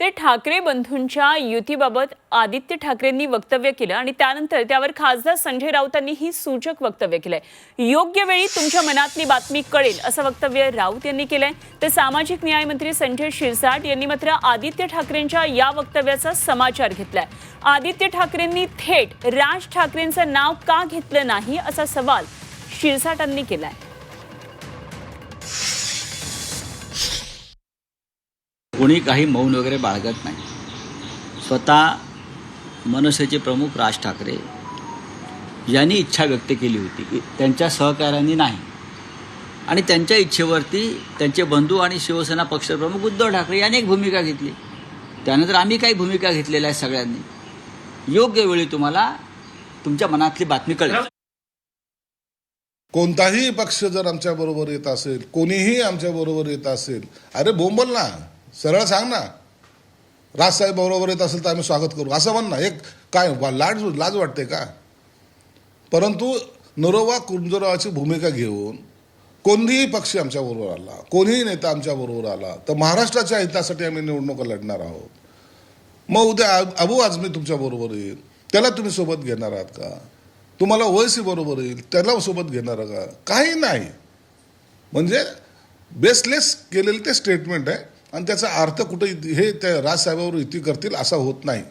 ते ठाकरे बंधूंच्या युतीबाबत आदित्य ठाकरेंनी वक्तव्य केलं आणि त्यानंतर त्यावर खासदार संजय राऊतांनी ही सूचक वक्तव्य केलंय. योग्य वेळी तुमच्या मनातली बातमी कळेल असं वक्तव्य राऊत यांनी केलंय. तर सामाजिक न्याय मंत्री संजय शिरसाट यांनी मात्र आदित्य ठाकरेंच्या या वक्तव्याचा समाचार घेतलाय. आदित्य ठाकरेंनी थेट राज ठाकरेंचं नाव का घेतलं नाही असा सवाल शिरसाटांनी केलाय. कोणी काही मौन वगैरे बाळगत नाही. स्वतः मनसेचे प्रमुख राज ठाकरे यांनी इच्छा व्यक्त केली होती की त्यांच्या सहकाऱ्यांनी नाही. आणि त्यांच्या इच्छेवरती त्यांचे बंधू आणि शिवसेना पक्षप्रमुख उद्धव ठाकरे यांनी एक भूमिका घेतली. त्यानंतर आम्ही काही भूमिका घेतलेल्या आहे सगळ्यांनी. योग्य वेळी तुम्हाला तुमच्या मनातली बातमी कळेल. कोणताही पक्ष जर आमच्या बरोबर येत असेल कोणीही आमच्या बरोबर येत असेल अरे बोंबल ना. सरळ सांग ना. राजसाहेब बरोबर येत असेल तर आम्ही स्वागत करू. असं म्हण ना. एक काय लाज लाज वाटते का? परंतु नरोवा कुंजरावाची भूमिका घेऊन कोणीही पक्ष आमच्याबरोबर आला कोणीही नेता आमच्याबरोबर आला तर महाराष्ट्राच्या हितासाठी आम्ही निवडणुका लढणार आहोत. मग उद्या अबू आझमी तुमच्याबरोबर येईल. त्याला तुम्ही सोबत घेणार आहात का? तुम्हाला ओएसी बरोबर येईल. त्याला सोबत घेणार का? काही नाही. म्हणजे बेसलेस केलेलं ते स्टेटमेंट आहे. आणि त्याचा अर्थ कुठे हे त्या राजसाहेबावर युती करतील असा होत नाही.